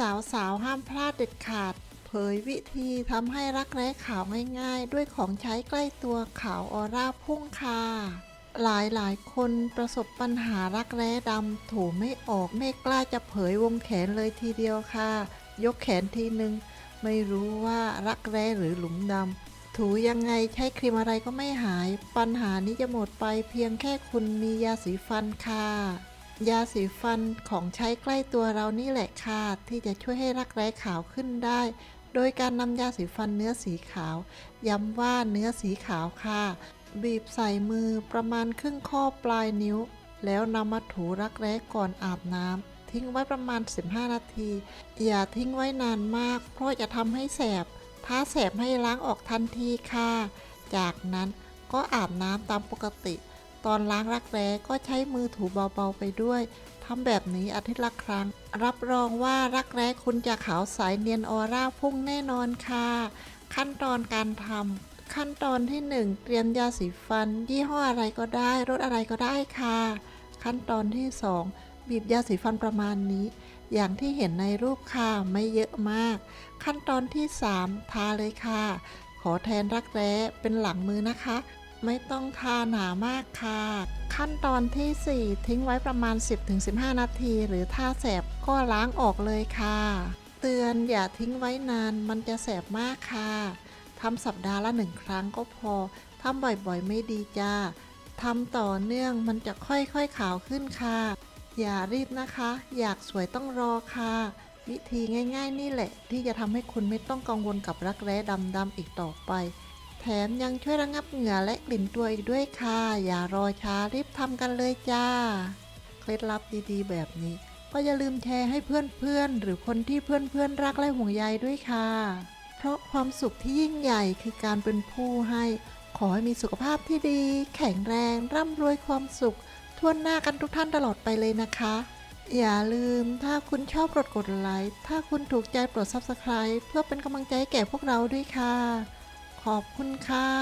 สาวๆ ห้ามพลาดเด็ดขาด เผยวิธีทำให้รักแร้ขาวง่ายๆ ด้วยของใช้ใกล้ตัวขาวออร่าพุ่งค่ะหลายหลายๆคนประสบปัญหารักแร้ดำถูไม่ออกไม่กล้าจะเผยวงแขนเลยทีเดียวค่ะ ยกแขนทีนึง ไม่รู้ว่ารักแร้หรือหลุมดำถูยังไงใช้ครีมอะไรก็ไม่หาย ปัญหานี้จะหมดไปเพียงแค่คุณมียาสีฟันค่ะ ยาสีฟันของใช้ใกล้ตัวเรานี่แหละค่ะ ที่จะช่วยให้รักแร้ขาวขึ้นได้ โดยการนำยาสีฟันเนื้อสีขาว ย้ำว่าเนื้อสีขาวค่ะ บีบใส่มือประมาณครึ่งข้อปลายนิ้ว แล้วนำมาถูรักแร้ก่อนอาบน้ำทิ้งไว้ประมาณ 15 นาที อย่าทิ้งไว้นานมาก เพราะจะทำให้แสบ ถ้าแสบให้ล้างออกทันทีค่ะ จากนั้นก็อาบน้ำตามปกติ ตอนล้างรักแร้ก็ใช้มือถูเบาๆไปด้วยทำแบบนี้อาทิตย์ละครั้ง รับรองว่ารักแร้คุณจะขาวใสเนียนออร่าพุ่งแน่นอนค่ะ ขั้นตอนการทำขั้นตอนที่ 1 เตรียมยาสีฟัน ยี่ห้ออะไรก็ได้รสอะไรก็ได้ค่ะ ขั้นตอนที่ 2 บีบยาสีฟันประมาณนี้ อย่างที่เห็นในรูปค่ะไม่เยอะมาก ขั้นตอนที่ 3 ทาเลยค่ะ ขอแทนรักแร้เป็นหลังมือนะคะ ไม่ต้องทาหนามากค่ะ ขั้นตอนที่ 4 ทิ้งไว้ประมาณ 10-15 นาที หรือถ้าแสบก็ล้างออกเลยค่ะ เตือนอย่าทิ้งไว้นานมันจะแสบมากค่ะทำสัปดาห์ละหนึ่งครั้งก็พอทำบ่อยๆไม่ดีจ้าทำต่อเนื่องมันจะค่อยๆขาวขึ้นค่ะ อย่ารีบนะคะ อยากสวยต้องรอค่ะ วิธีง่ายๆนี่แหละ ที่จะทำให้คุณไม่ต้องกังวลกับรักแร้ดำๆอีกต่อไป แถมยังช่วยระงับเหงื่อและกลิ่นตัวอีกด้วยค่ะ อย่ารอช้ารีบทำกันเลยจ้า เคล็ดลับดีๆ แบบนี้ ก็อย่าลืมแชร์ให้เพื่อนๆ หรือคนที่เพื่อนๆ รักและห่วงใยด้วยค่ะ เพราะความสุขที่ยิ่งใหญ่คือการเป็นผู้ให้ ขอให้มีสุขภาพที่ดี แข็งแรง ร่ำรวยความสุขทั่วหน้ากันทุกท่านตลอดไปเลยนะคะ อย่าลืมถ้าคุณชอบกดกดไลค์ ถ้าคุณถูกใจโปรด Subscribe เพื่อเป็นกำลังใจแก่พวกเราด้วยค่ะ ขอบคุณค่ะ